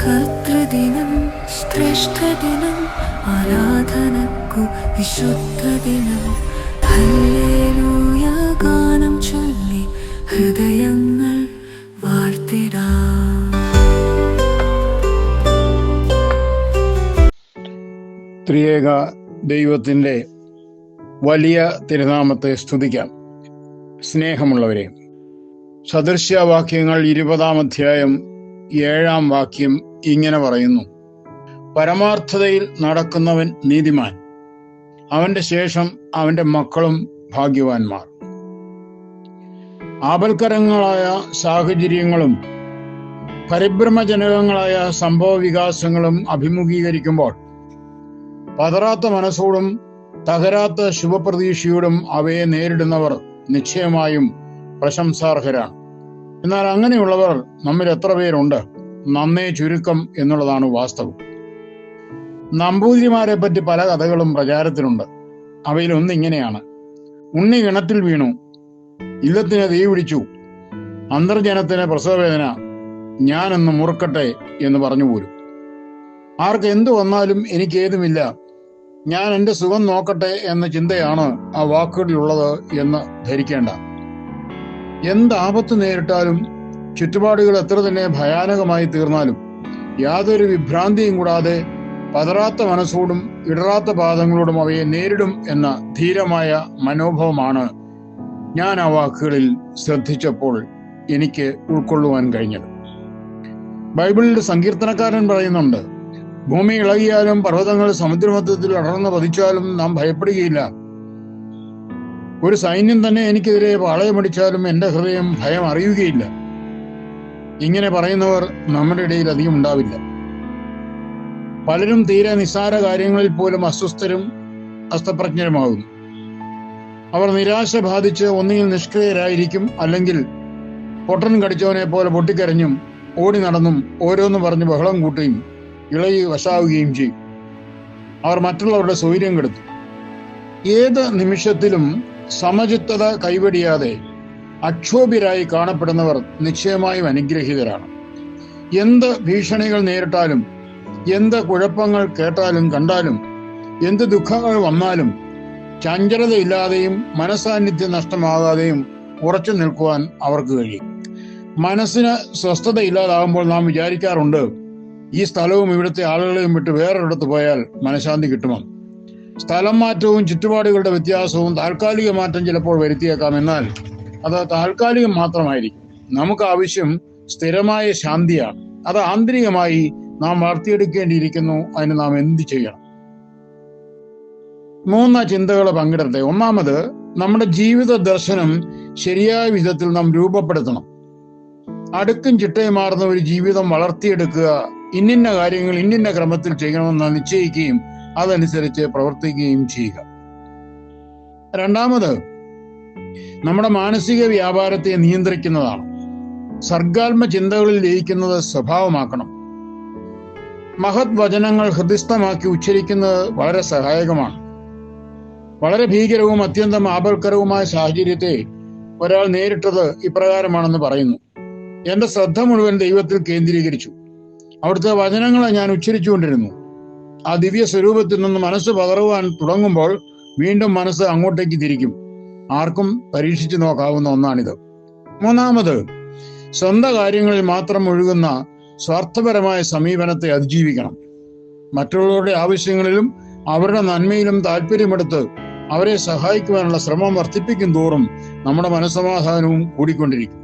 കർത്തൃദിനം ശ്രേഷ്ഠദിനം ആരാധനക്കു വിശുദ്ധദിനം. Hallelujah ഗാനം ചൊല്ലി ഹൃദയങ്ങൾ വാഴ്ത്തിടാം. ത്രിയേക ദൈവത്തിന്റെ വലിയ തിരുനാമത്തെ സ്തുതിക്കാം. സ്നേഹമുള്ളവരെ സദൃശ്യവാക്യങ്ങൾ ഇരുപതാം അധ്യായം ഏഴാം വാക്യം ഇങ്ങനെ പറയുന്നു. പരമാർത്ഥതയിൽ നടക്കുന്നവൻ നീതിമാൻ. അവന്റെ ശേഷം അവന്റെ മക്കളും ഭാഗ്യവാന്മാർ. ആപൽക്കരങ്ങളായ സാഹചര്യങ്ങളും പരിഭ്രമജനകങ്ങളായ സംഭവ വികാസങ്ങളും അഭിമുഖീകരിക്കുമ്പോൾ പതറാത്ത മനസ്സോടും തകരാത്ത ശുഭപ്രതീക്ഷയോടും അവയെ നേരിടുന്നവർ നിശ്ചയമായും പ്രശംസാർഹരാണ്. എന്നാൽ അങ്ങനെയുള്ളവർ നമ്മിൽ എത്ര പേരുണ്ട്? നന്നേ ചുരുക്കം എന്നുള്ളതാണ് വാസ്തവം. നമ്പൂതിരിമാരെ പറ്റി പല കഥകളും പ്രചാരത്തിലുണ്ട്. അവയിൽ ഒന്നിങ്ങനെയാണ് ഉണ്ണി കിണറ്റിൽ വീണു. ഇല്ലത്തിന് തീ പിടിച്ചു. അന്തർജനത്തിന് പ്രസവവേദന. ഞാനെന്ന് മുറുക്കട്ടെ എന്ന് പറഞ്ഞു പോരും. ആർക്ക് എന്തു വന്നാലും എനിക്കേതുമില്ല. ഞാൻ എന്റെ സുഖം നോക്കട്ടെ എന്ന ചിന്തയാണ് ആ വാക്കുകളിലുള്ളത് എന്ന് ധരിക്കേണ്ട. എന്ത് ആപത്ത് നേരിട്ടാലും ചുറ്റുപാടുകൾ എത്ര തന്നെ ഭയാനകമായി തീർന്നാലും യാതൊരു വിഭ്രാന്തിയും കൂടാതെ പതറാത്ത മനസ്സോടും ഇടറാത്ത പാദങ്ങളോടും അവയെ നേരിടും എന്ന ധീരമായ മനോഭാവമാണ് ഞാൻ ആ വാക്കുകളിൽ ശ്രദ്ധിച്ചപ്പോൾ എനിക്ക് ഉൾക്കൊള്ളുവാൻ കഴിഞ്ഞത്. ബൈബിളിൽ സങ്കീർത്തനക്കാരൻ പറയുന്നുണ്ട് ഭൂമി ഇളകിയാലും പർവതങ്ങൾ സമുദ്രമധ്യത്തിൽ അടർന്ന് പതിച്ചാലും നാം ഭയപ്പെടുകയില്ല. ഒരു സൈന്യം തന്നെ എനിക്കെതിരെ പാളയമടിച്ചാലും എന്റെ ഹൃദയം ഭയം അറിയുകയില്ല. ഇങ്ങനെ പറയുന്നവർ നമ്മുടെ ഇടയിൽ അധികം ഉണ്ടാവില്ല. പലരും തീരെ നിസ്സാര കാര്യങ്ങളിൽ പോലും അസ്വസ്ഥരും അസ്തപ്രജ്ഞരുമാകുന്നു. അവർ നിരാശ ബാധിച്ച് ഒന്നുകിൽ നിഷ്ക്രിയരായിരിക്കും അല്ലെങ്കിൽ പൊട്ടൻ കടിച്ചവനെ പോലെ പൊട്ടിക്കരഞ്ഞും ഓടി നടന്നും ഓരോന്ന് പറഞ്ഞ് ബഹളം കൂട്ടുകയും ഇളകി വശാവുകയും ചെയ്യും. അവർ മറ്റുള്ളവരുടെ സൗകര്യം കെടുത്തു. ഏത് നിമിഷത്തിലും സമചിത്തത കൈവടിയാതെ അക്ഷോഭ്യരായി കാണപ്പെടുന്നവർ നിശ്ചയമായും അനുഗ്രഹീതരാണ്. എന്ത് ഭീഷണികൾ നേരിട്ടാലും എന്ത് കുഴപ്പങ്ങൾ കേട്ടാലും കണ്ടാലും എന്ത് ദുഃഖങ്ങൾ വന്നാലും ചഞ്ചലതയില്ലാതെയും മനസാന്നിധ്യം നഷ്ടമാകാതെയും ഉറച്ചു നിൽക്കുവാൻ അവർക്ക് കഴിയും. മനസ്സിന് സ്വസ്ഥത ഇല്ലാതാകുമ്പോൾ നാം വിചാരിക്കാറുണ്ട് ഈ സ്ഥലവും ഇവിടുത്തെ ആളുകളെയും വിട്ട് വേറൊരിടത്ത് പോയാൽ മനഃശാന്തി കിട്ടുമോ? സ്ഥലം മാറ്റവും ചുറ്റുപാടുകളുടെ വ്യത്യാസവും താൽക്കാലിക മാറ്റം ചിലപ്പോൾ വരുത്തിയേക്കാം. എന്നാൽ അത് താൽക്കാലികം മാത്രമായിരിക്കും. നമുക്ക് ആവശ്യം സ്ഥിരമായ ശാന്തിയാണ്. അത് ആന്തരികമായി നാം വളർത്തിയെടുക്കേണ്ടിയിരിക്കുന്നു. അതിന് നാം എന്ത് ചെയ്യണം? മൂന്ന് ചിന്തകൾ പങ്കിടട്ടെ. ഒന്നാമത് നമ്മുടെ ജീവിത ദർശനം ശരിയായ വിധത്തിൽ നാം രൂപപ്പെടുത്തണം. അടുക്കും ചിട്ടയും മാറുന്ന ഒരു ജീവിതം വളർത്തിയെടുക്കുക ഇന്നിന്ന കാര്യങ്ങൾ ഇന്നിന്ന ക്രമത്തിൽ ചെയ്യണമെന്ന് നിശ്ചയിക്കുകയും അതനുസരിച്ച് പ്രവർത്തിക്കുകയും ചെയ്യുക. രണ്ടാമത് നമ്മുടെ മാനസിക വ്യാപാരത്തെ നിയന്ത്രിക്കുന്നതാണ്. സർഗാത്മ ചിന്തകളിൽ ലയിക്കുന്നത് സ്വഭാവമാക്കണം. മഹത് വചനങ്ങൾ ഹൃദയസ്ഥമാക്കി ഉച്ചരിക്കുന്നത് വളരെ സഹായകമാണ്. വളരെ ഭീകരവും അത്യന്തം ആപൽക്കരവുമായ സാഹചര്യത്തെ ഒരാൾ നേരിട്ടത് ഇപ്രകാരമാണെന്ന് പറയുന്നു. എന്റെ ശ്രദ്ധ മുഴുവൻ ദൈവത്തിൽ കേന്ദ്രീകരിച്ചു. അവിടുത്തെ വചനങ്ങളെ ഞാൻ ഉച്ചരിച്ചുകൊണ്ടിരുന്നു. ആ ദിവ്യ സ്വരൂപത്തിൽ നിന്ന് മനസ്സ് പകറുവാൻ തുടങ്ങുമ്പോൾ വീണ്ടും മനസ്സ് അങ്ങോട്ടേക്ക് തിരിക്കും. ആർക്കും പരീക്ഷിച്ചു നോക്കാവുന്ന ഒന്നാണിത്. മൂന്നാമത് സ്വന്തം കാര്യങ്ങളിൽ മാത്രം ഒഴുകുന്ന സ്വാർത്ഥപരമായ സമീപനത്തെ അതിജീവിക്കണം. മറ്റുള്ളവരുടെ ആവശ്യങ്ങളിലും അവരുടെ നന്മയിലും താല്പര്യമെടുത്ത് അവരെ സഹായിക്കുവാനുള്ള ശ്രമം വർദ്ധിപ്പിക്കും തോറും നമ്മുടെ മനസ്സമാധാനവും കൂടിക്കൊണ്ടിരിക്കും.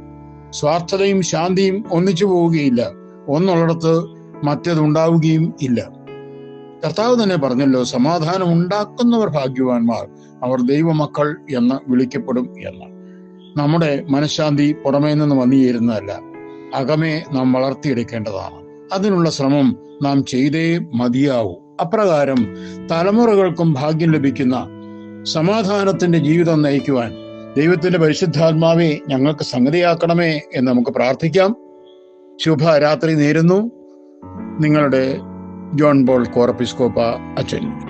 സ്വാർത്ഥതയും ശാന്തിയും ഒന്നിച്ചു പോവുകയില്ല. ഒന്നുള്ളിടത്ത് മറ്റേതുണ്ടാവുകയും ഇല്ല. കർത്താവ് തന്നെ പറഞ്ഞല്ലോ സമാധാനം ഉണ്ടാക്കുന്നവർ ഭാഗ്യവാന്മാർ അവർ ദൈവമക്കൾ എന്ന് വിളിക്കപ്പെടും എന്ന്. നമ്മുടെ മനഃശാന്തി പുറമേ നിന്ന് വന്നു ചേരുന്നതല്ല അകമേ നാം വളർത്തിയെടുക്കേണ്ടതാണ്. അതിനുള്ള ശ്രമം നാം ചെയ്തേ മതിയാവൂ. അപ്രകാരം തലമുറകൾക്കും ഭാഗ്യം ലഭിക്കുന്ന സമാധാനത്തിന്റെ ജീവിതം നയിക്കുവാൻ ദൈവത്തിന്റെ പരിശുദ്ധാത്മാവെ ഞങ്ങൾക്ക് സംഗതിയാക്കണമേ എന്ന് നമുക്ക് പ്രാർത്ഥിക്കാം. ശുഭരാത്രി നേരുന്നു. നിങ്ങളുടെ ജോൺ ബോൾ കോറപ്പിസ്കോപ്പ അച്ഛൻ